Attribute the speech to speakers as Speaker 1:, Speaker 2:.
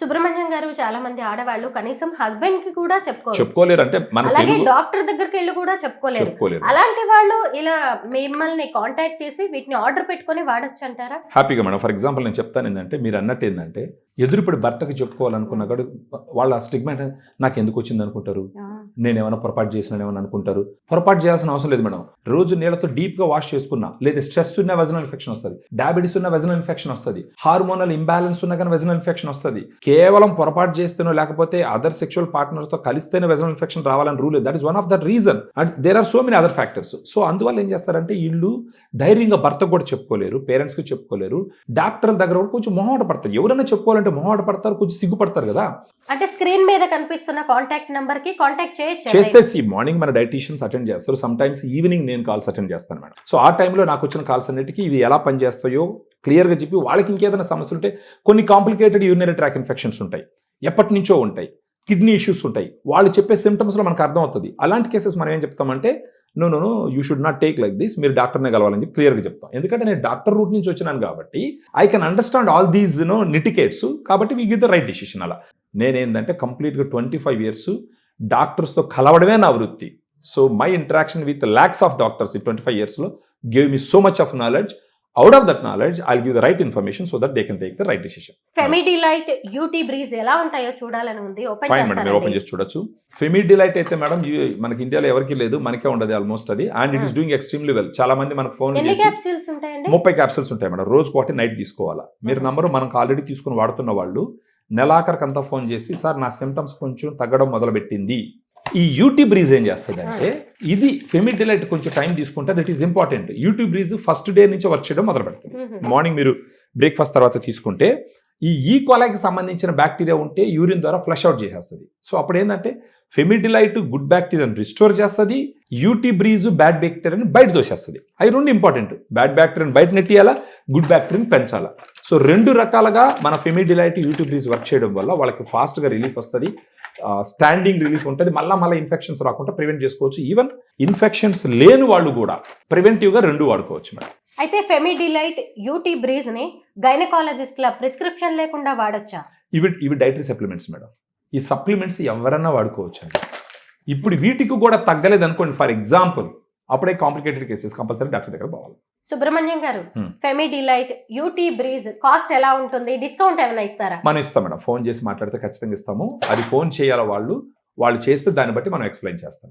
Speaker 1: సుబ్రహ్మణ్యం గారు చాలా మంది ఆడవాళ్ళు కనీసం హస్బెండ్కి కూడా చెప్పుకోరు.
Speaker 2: చెప్పుకోలేరు. అంటే
Speaker 1: అలాగే డాక్టర్ దగ్గరికి వెళ్ళి కూడా చెప్పుకోలేరు.
Speaker 2: చెప్పుకోలేరు.
Speaker 1: అలాంటి వాళ్ళు ఇలా మిమ్మల్ని కాంటాక్ట్ చేసి వీటిని ఆర్డర్ పెట్టుకొని వాడొచ్చు అంటారా
Speaker 2: హ్యాపీగా మేడం. ఫర్ ఎగ్జాంపుల్ నేను చెప్తాను ఏంటంటే మీరు అన్నట్టు ఏంటంటే ఎదురుపడి భర్తకి చెప్పుకోవాలనుకున్నా కూడా వాళ్ళ స్టిగ్మా నాకు ఎందుకు వచ్చింది అనుకుంటారు? నేను ఏమైనా పొరపాటు చేసిన ఏమైనా అనుకుంటారు? పొరపాటు చేయాల్సిన అవసరం లేదు మేడం. రోజు నీళ్ళతో డీప్గా వాష్ చేసుకున్నా లేదా స్ట్రెస్ ఉన్న వెజనల్ ఇన్ఫెక్షన్ వస్తుంది. డయాబెటీస్ ఉన్న వెజనల్ ఇన్ఫెక్షన్ వస్తుంది. హార్మోనల్ ఇంబ్యాలెన్స్ ఉన్న కానీ వెజనల్ ఇన్ఫెక్షన్ వస్తుంది. కేవలం పొరపాటు చేస్తేనో లేకపోతే అదర్ సెక్షువల్ పార్ట్నర్తో కలిస్తేనే వెజనల్ ఇన్ఫెక్షన్ రావాలని rule that is one of the reason and there are so many other factors so అందువల్ల ఏం చేస్తారంటే వీళ్ళు ధైర్యంగా భర్తకు కూడా చెప్పుకోలేరు పేరెంట్స్కి చెప్పుకోలేరు. డాక్టర్ల దగ్గర కూడా కొంచెం మొహమాట పడతారు. ఎవరైనా చెప్పుకోవాలంటే మొహమాట పడతారు కొంచెం సిగ్గుపడతారు కదా.
Speaker 1: అంటే స్క్రీన్ మీద కనిపిస్తున్న కాంటాక్ట్ నంబర్కి కాంటాక్ట్ చేయొచ్చు?
Speaker 2: చేస్తే ఈ మార్నింగ్ మన డైటీషియన్స్ అటెండ్ చేస్తారు. సమ్ టైమ్స్ ఈవినింగ్ నేను కాల్స్ అటెండ్ చేస్తాను మేడం. సో ఆ టైంలో నాకు వచ్చిన కాల్స్ అన్నిటికీ ఇవి ఎలా పనిచేస్తాయో క్లియర్గా చెప్పి వాళ్ళకి ఇంకేదైనా సమస్యలు ఉంటే కొన్ని కాంప్లికేటెడ్ యూరినరీ ట్రాక్ ఇన్ఫెక్షన్స్ ఉంటాయి. ఎప్పటి నుంచో ఉంటాయి. కిడ్నీ ఇష్యూస్ ఉంటాయి. వాళ్ళు చెప్పే సిమ్టమ్స్లో మనకు అర్థం అవుతుంది. అలాంటి కేసెస్ మనం ఏం చెప్తామంటే no no no you should not take like this మీరు డాక్టర్నే కలవాలని చెప్పి క్లియర్గా చెప్తాం. ఎందుకంటే నేను డాక్టర్ రూట్ నుంచి వచ్చినాను కాబట్టి I can understand all these no నిటికేట్స్ కాబట్టి we give the right decision అలా. నేనేందంటే కంప్లీట్గా ట్వంటీ ఫైవ్ ఇయర్స్ డాక్టర్స్తో కలవడమే నా వృత్తి. So my interaction with lakhs of doctors ఈ ట్వంటీ ఫైవ్ ఇయర్స్లో gave me so much of knowledge out of that knowledge I give the right information so that they can take the right decision
Speaker 1: Femidilite UT breeze ఎలా ఉంటాయో చూడాలని ఉంది. Open
Speaker 2: fine madam మీరు open చేసి చూడొచ్చు. ఫెమీ delight అయితే madam మనకి ఇండియాలో ఎవరికి లేదు మనకే ఉండదు ఆల్మోస్ట్ అది. And it is doing extremely well చాలా మంది మనకు ఫోన్
Speaker 1: క్యాప్సూల్స్ ఉంటాయండి?
Speaker 2: ముప్పై క్యాప్సూల్స్ ఉంటాయి మేడం రోజుకు ఒకటి నైట్ తీసుకోవాలా. మీరు. నంబర్ మనకు ఆల్రెడీ తీసుకుని వాడుతున్న వాళ్ళు నెలాఖరికంతా ఫోన్ చేసి సార్ నా సిమ్టమ్స్ కొంచెం తగ్గడం మొదలుపెట్టింది. ఈ యూట్యూబ్ బ్రీజ్ ఏం చేస్తుంది అంటే ఇది ఫెమిడిలైట్ కొంచెం టైం తీసుకుంటే that is important UT breeze first day నుంచి వర్క్ చేయడం మొదలు పెడుతుంది. మార్నింగ్ మీరు బ్రేక్ఫాస్ట్ తర్వాత తీసుకుంటే ఈ ఈకోలాకి సంబంధించిన బ్యాక్టీరియా ఉంటే యూరిన్ ద్వారా ఫ్లష్ అవుట్ చేసేస్తుంది. సో అప్పుడు ఏంటంటే ఫెమిడిలైట్ గుడ్ బ్యాక్టీరియాని రిస్టోర్ చేస్తుంది యూటీ బ్రీజ్ బ్యాడ్ బ్యాక్టీరియాని బయట దోసేస్తుంది అవి రెండు ఇంపార్టెంట్ బ్యాడ్ బ్యాక్టీరియాని బయట నెట్టియాలా గుడ్ బ్యాక్టీరియాని పెంచాలా. సో రెండు రకాలుగా మన ఫెమిడిలైట్ యూటీ బ్రీజ్ వర్క్ చేయడం వల్ల వాళ్ళకి ఫాస్ట్గా రిలీఫ్ వస్తుంది. స్టాండింగ్ రిలీఫ్ ఉంటుంది. మళ్ళీ మళ్ళీ ఇన్ఫెక్షన్స్ రాకుండా ప్రివెంట్ చేసుకోవచ్చు. ఈవెన్ ఇన్ఫెక్షన్స్ లేని వాళ్ళు కూడా ప్రివెంటివ్గా రెండు వాడుకోవచ్చు మేడం.
Speaker 1: అయితే ఫెమిడిలైట్ యూటీ బ్రీజ్ని గైనకాలజిస్ట్ల ప్రిస్క్రిప్షన్ లేకుండా వాడొచ్చా?
Speaker 2: ఇవి ఇవి డైటరీ సప్లిమెంట్స్ మేడం. ఈ సప్లిమెంట్స్ ఎవరన్నా వాడుకోవచ్చు అండి ఇప్పుడు వీటికి కూడా తగ్గలేదు అనుకోండి ఫర్ ఎగ్జాంపుల్ అప్పుడే కాంప్లికేటెడ్ కేసెస్ కంపల్సరీ డాక్టర్ దగ్గర పోవాలి.
Speaker 1: Subrahmanyam garu
Speaker 2: Hmm.
Speaker 1: Femidilite UT breeze cost ఎలా ఉంటుంది? డిస్కౌంట్ ఏమైనా ఇస్తారా?
Speaker 2: మనం ఇస్తాం మేడం. ఫోన్ చేసి మాట్లాడితే ఖచ్చితంగా ఇస్తాము. అది ఫోన్ చేయాలి వాళ్ళు? వాళ్ళు చేస్తే దాన్ని బట్టి మనం ఎక్స్ప్లెయిన్ చేస్తాం